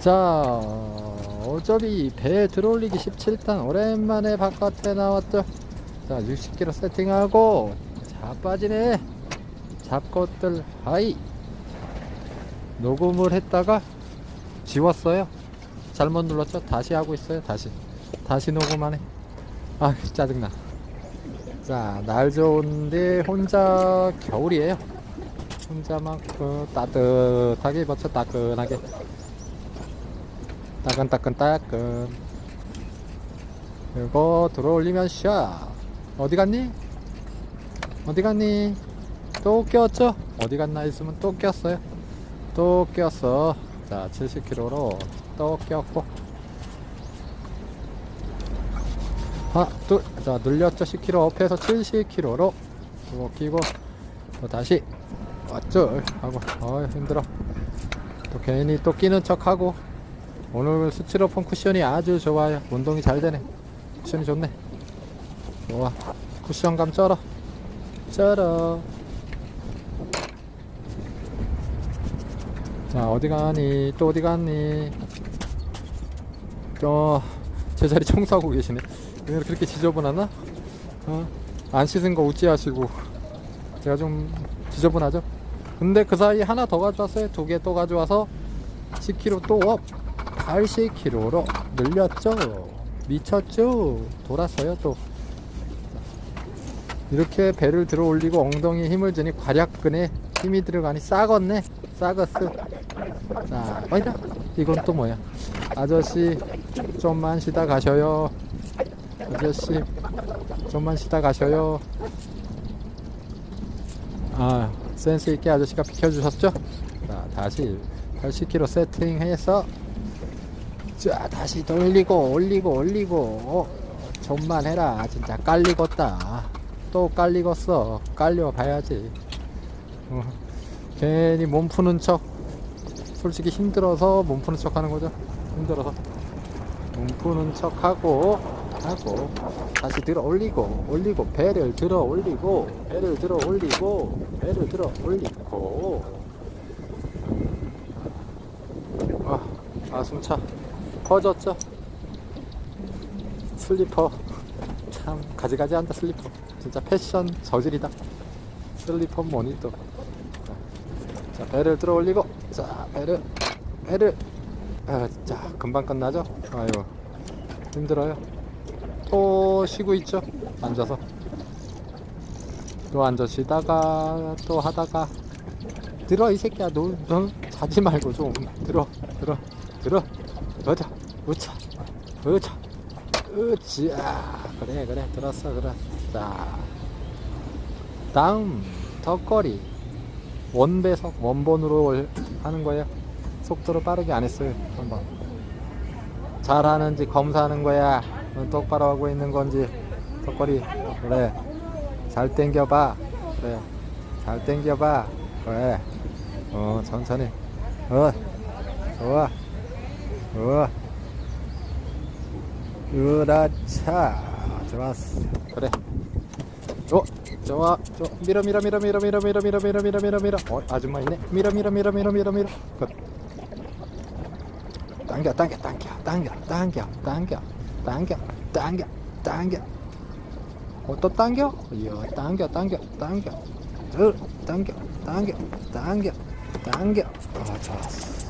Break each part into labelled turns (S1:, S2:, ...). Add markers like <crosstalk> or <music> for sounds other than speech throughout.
S1: 자, 어차피 배 들어올리기 17단 오랜만에 바깥에 나왔죠. 자, 60kg 세팅하고 자 빠지네. 잡것들 하이. 녹음을 했다가 지웠어요. 잘못 눌렀죠? 다시 하고 있어요. 다시. 다시 녹음하네. 아, <laughs> 짜증나. 자, 날 좋은데 혼자 겨울이에요. 혼자만 그 따뜻하게 입었죠. 따끈하게. 따끈따끈 따끈. 이거 들어 올리면 샤. 어디 갔니? 어디 갔니? 또 꼈죠? 어디 갔나 했으면 또 꼈어요. 또 꼈어. 자 70kg로 또 꼈고. 하나 둘자 늘렸죠? 10kg 업해서 70kg로 또 끼고 또 다시 어쩔 하고. 어 힘들어. 또 괜히 또 끼는 척하고 오늘 스티로폼 쿠션이 아주 좋아요. 운동이 잘 되네. 쿠션이 좋네. 좋아. 쿠션감 쩔어. 쩔어. 자, 어디 가니? 또 어디 갔니? 어, 제자리 청소하고 계시네. 왜 그렇게 지저분하나? 어? 안 씻은 거 우찌하시고. 제가 좀 지저분하죠? 근데 그 사이 하나 더 가져왔어요. 두 개 또 가져와서 10kg 또 업. 80kg로 늘렸죠. 미쳤죠. 돌았어요 또. 이렇게 배를 들어 올리고 엉덩이에 힘을 주니 괄약근에 힘이 들어가니 싸겄네. 싸겄어. 자, 어이다. 이건 또 뭐야? 아저씨 좀만 쉬다 가셔요. 아저씨 좀만 쉬다 가셔요. 아, 센스 있게 아저씨가 비켜주셨죠? 자, 다시 80kg 세팅해서 자 다시 돌리고 올리고 올리고. 어, 좀만 해라. 진짜 깔리겄다. 또 깔리겄어. 깔려 봐야지. 어, 괜히 몸 푸는 척. 솔직히 힘들어서 몸 푸는 척 하는 거죠. 힘들어서. 몸 푸는 척 하고 하고 다시 들어 올리고 올리고 배를 들어 올리고 배를 들어 올리고 배를 들어 올리고. 아, 아 숨차 퍼졌죠? 슬리퍼. 참 가지가지 한다 슬리퍼. 진짜 패션 저질이다. 슬리퍼 모니터. 자 배를 들어 올리고 자 배를 배를. 아, 자 금방 끝나죠? 아유 힘들어요. 또 쉬고 있죠? 앉아서. 또 앉아 쉬다가 또 하다가. 들어 이 새끼야. 너, 너 자지 말고 좀 들어 들어 들어 어자 우차 우차 우차 그래 그래. 들었어 들었어 자 다음 턱걸이. 원배속 원본으로 올- 하는 거예요. 속도로 빠르게 안 했어요 한번. 잘하는지 검사하는 거야? 어, 똑바로 하고 있는 건지? 턱걸이. 그래. 잘 당겨봐. 그래. 잘 당겨봐. 그래. 어 천천히. 어 좋아 우와 으라차 좋았어 그래 어 좋아 좋아 밀어 밀어 밀어 밀어 밀어 밀어 밀어 밀어 밀어 밀어 밀어 어 아줌마 있네 밀어 밀어 밀어 밀어 밀어 밀어 굿 당겨 당겨 당겨 당겨 당겨 당겨 당겨 당겨 당겨 어또 당겨 이야 당겨 당겨 당겨 으 당겨 당겨 당겨 당겨 아 좋았어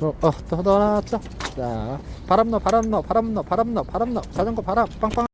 S1: 어또 나왔죠? 자 바람 넣어 바람 넣어 바람 넣어 바람 넣어 바람 넣어 자전거 바람 빵빵